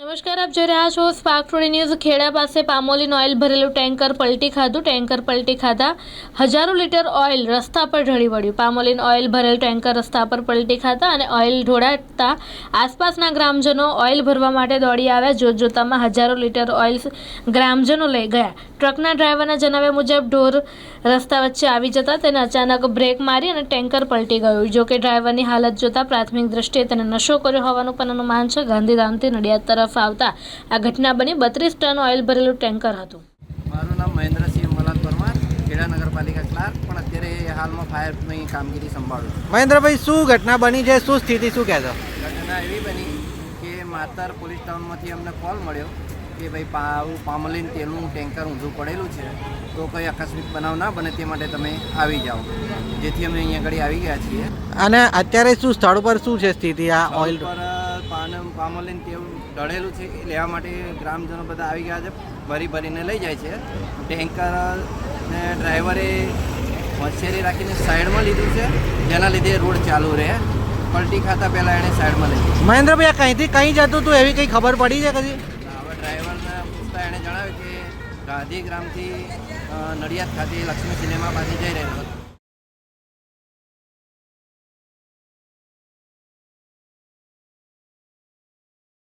નમસ્કાર, આપ જોઈ રહ્યા છો સ્પાર્ક ટુડે ન્યૂઝ ખેડા પાસે પામોલીન ઓઇલ ભરેલું ટેન્કર પલટી ખાધું. ટેન્કર પલટી ખાધા હજારો લીટર ઓઇલ રસ્તા પર ઢળી પડ્યું પામોલીન ઓઇલ ભરેલ ટેન્કર રસ્તા પર પલટી ખાતા અને ઓઇલ ઢોળાતા આસપાસના ગ્રામજનો ઓઇલ ભરવા માટે દોડી આવ્યા. જોત જોતામાં હજારો લીટર ઓઇલ ગ્રામજનો લઈ ગયા. ટ્રકના ડ્રાઈવરના જણાવ્યા મુજબ, ઢોર રસ્તા વચ્ચે આવી જતા તેને અચાનક બ્રેક મારી અને ટેન્કર પલટી ગયું. જોકે ડ્રાઈવરની હાલત જોતા પ્રાથમિક દ્રષ્ટિએ તેને નશો કર્યો હોવાનું પણ અનુમાન છે. ગાંધીધામથી નડિયાદ તરફ આવતા આ ઘટના બની બત્રીસ ટન ઓઇલ ભરેલું ટેન્કર હતું. મારું નામ મહેન્દ્રસિંહ મલાદ પરમાર ખેડા નગરપાલિકા ક્લાર્ક પણ અત્યારે હાલમાં ફાયરની કામગીરી સંભાળું છું. મહેન્દ્રભાઈ શું ઘટના બની છે? શું સ્થિતિ શું કહેશો ઘટના એવી બની કે માતર પોલીસ ટાઉનમાંથી અમને કોલ મળ્યો કે ભાઈ આવું પામલીન તેલનું ટેન્કર ઊંધું પડેલું છે તો કંઈ આકસ્મિક બનાવ ના બને તે માટે તમે આવી જાઓ. જેથી અમે અહીંયા આગળ આવી ગયા છીએ. અને અત્યારે શું સ્થળ પર શું છે સ્થિતિ આ ઓઇલ પર પાન પામલીન તેવું ઢળેલું છે એ લેવા માટે ગ્રામજનો બધા આવી ગયા છે. ભરી ભરીને લઈ જાય છે. ટેન્કર ને ડ્રાઈવરે હોશિયારી રાખીને સાઈડમાં લીધું છે. જેના લીધે રોડ ચાલુ રહે. પલટી ખાતા પહેલાં એણે સાઈડમાં લીધું. મહેન્દ્રભાઈ આ કંઈથી કંઈ જતું હતું એવી કંઈ ખબર પડી છે કદી? હવે ડ્રાઈવરને પૂછતા એણે જણાવ્યું કે ગાંધીગ્રામથી નડિયાદ ખાતે લક્ષ્મી સિનેમા પાસે જઈ રહ્યો હતો.